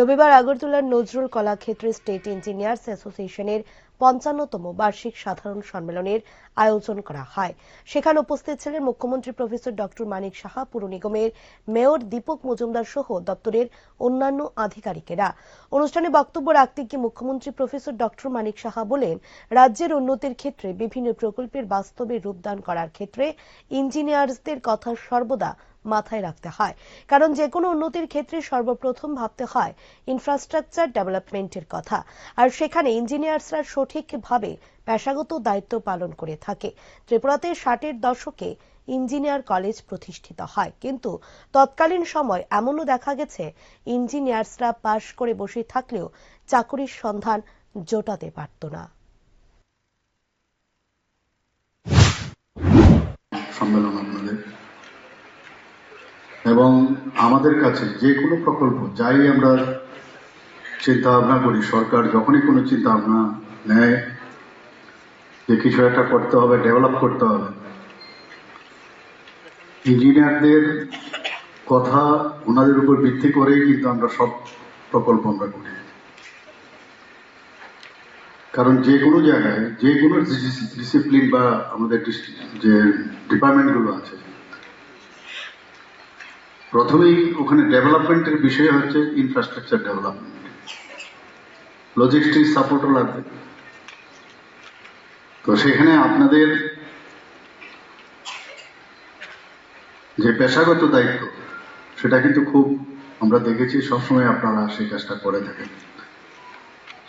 রবিবার আগরতলার Nazrul কলাক্ষেত্রে state engineers অ্যাসোসিয়েশনের পঞ্চান্নতম বার্ষিক সাধারণ সম্মেলনের আয়োজন করা হয়। সেখানে উপস্থিত ছিলেন মুখ্যমন্ত্রী প্রফেসর ডক্টর মানিক সাহা, পুর নিগমের মেয়র দীপক মজুমদার সহ দপ্তরের অন্যান্য আধিকারিকেরা। অনুষ্ঠানে বক্তব্য রাখতে গিয়ে মুখ্যমন্ত্রী প্রফেসর ডক্টর মানিক সাহা বলেন, রাজ্যের উন্নতির ক্ষেত্রে বিভিন্ন প্রকল্পের বাস্তবে রূপদান করার ক্ষেত্রে ইঞ্জিনিয়ার্সদের কথা সর্বদা মাথায় রাখতে হয়। কারণ যে কোনো উন্নতির ক্ষেত্রে সর্বপ্রথম ভাবতে হয় ইনফ্রাস্ট্রাকচার ডেভেলপমেন্টের কথা। আর সেখানে ইঞ্জিনিয়ার্সরা সঠিকভাবে পেশাগত দায়িত্ব পালন করে থাকে। ত্রিপুরাতে ষাটের দশকে ইঞ্জিনিয়ার কলেজ প্রতিষ্ঠিত হয়। কিন্তু তৎকালীন সময় এমনও দেখা গেছে ইঞ্জিনিয়ার্সরা পাশ করে বসে থাকলেও চাকরির সন্ধান জোটাতে পারত না। সম্মেলন আপনাদের? এবং আমাদের কাছে যে কোনো প্রকল্প, যাই আমরা চিন্তা ভাবনা করি, সরকার যখনই কোনো চিন্তা ভাবনা নেয় যে কিছু একটা করতে হবে ডেভেলপ করতে হবে ইঞ্জিনিয়ারদের কথা ওনাদের উপর ভিত্তি করেই কিন্তু আমরা সব প্রকল্প আমরা করি। কারণ যে কোনো জায়গায়, যে কোনো ডিসিপ্লিন বা আমাদের যে ডিপার্টমেন্টগুলো আছে প্রথমেই ওখানে ডেভেলপমেন্টের বিষয় হচ্ছে ইনফ্রাস্ট্রাকচার ডেভেলপমেন্ট লজিস্টিক সাপোর্টও লাগবে। তো সেখানে আপনাদের যে পেশাগত দায়িত্ব, সেটা কিন্তু খুব আমরা দেখেছি, সবসময় আপনারা সেই কাজটা করে থাকেন।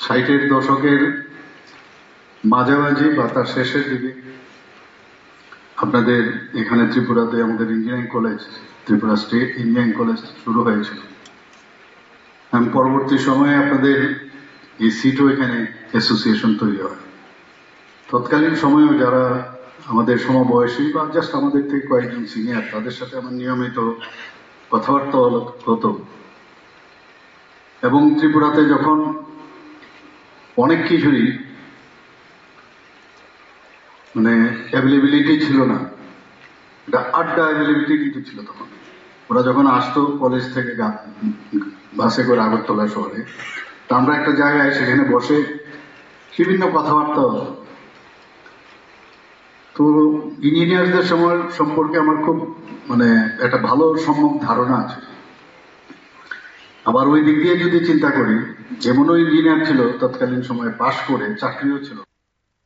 ষাটের দশকের মাঝামাঝি বা তার শেষের দিকে আপনাদের এখানে ত্রিপুরাতে আমাদের engineering college Tripura state engineering college শুরু হয়েছিল। এবং পরবর্তী সময়ে আপনাদের এই সিটও এখানে অ্যাসোসিয়েশন তৈরি হয়। তৎকালীন সময়েও যারা আমাদের সমবয়সী বা জাস্ট আমাদের থেকে কয়েকজন সিনিয়র তাদের সাথে আমার নিয়মিত কথাবার্তা হতো। এবং ত্রিপুরাতে যখন অনেক কিছুই মানে অ্যাভেলেবিলিটি ছিল না এটা আড্ডা অ্যাভেলেবিলিটি কিন্তু ছিল তখন। ওরা যখন আসতো কলেজ থেকে বাসে করে আগরতলা শহরে, তো আমরা একটা জায়গায় সেখানে বসে বিভিন্ন কথাবার্তা হতো তো ইঞ্জিনিয়ারদের সময় সম্পর্কে আমার খুব মানে একটা ভালো সম্যক ধারণা আছে। আবার ওই দিক দিয়ে যদি চিন্তা করি, যেমনও ইঞ্জিনিয়ার ছিল, তৎকালীন সময়ে পাশ করে চাকরিও ছিল।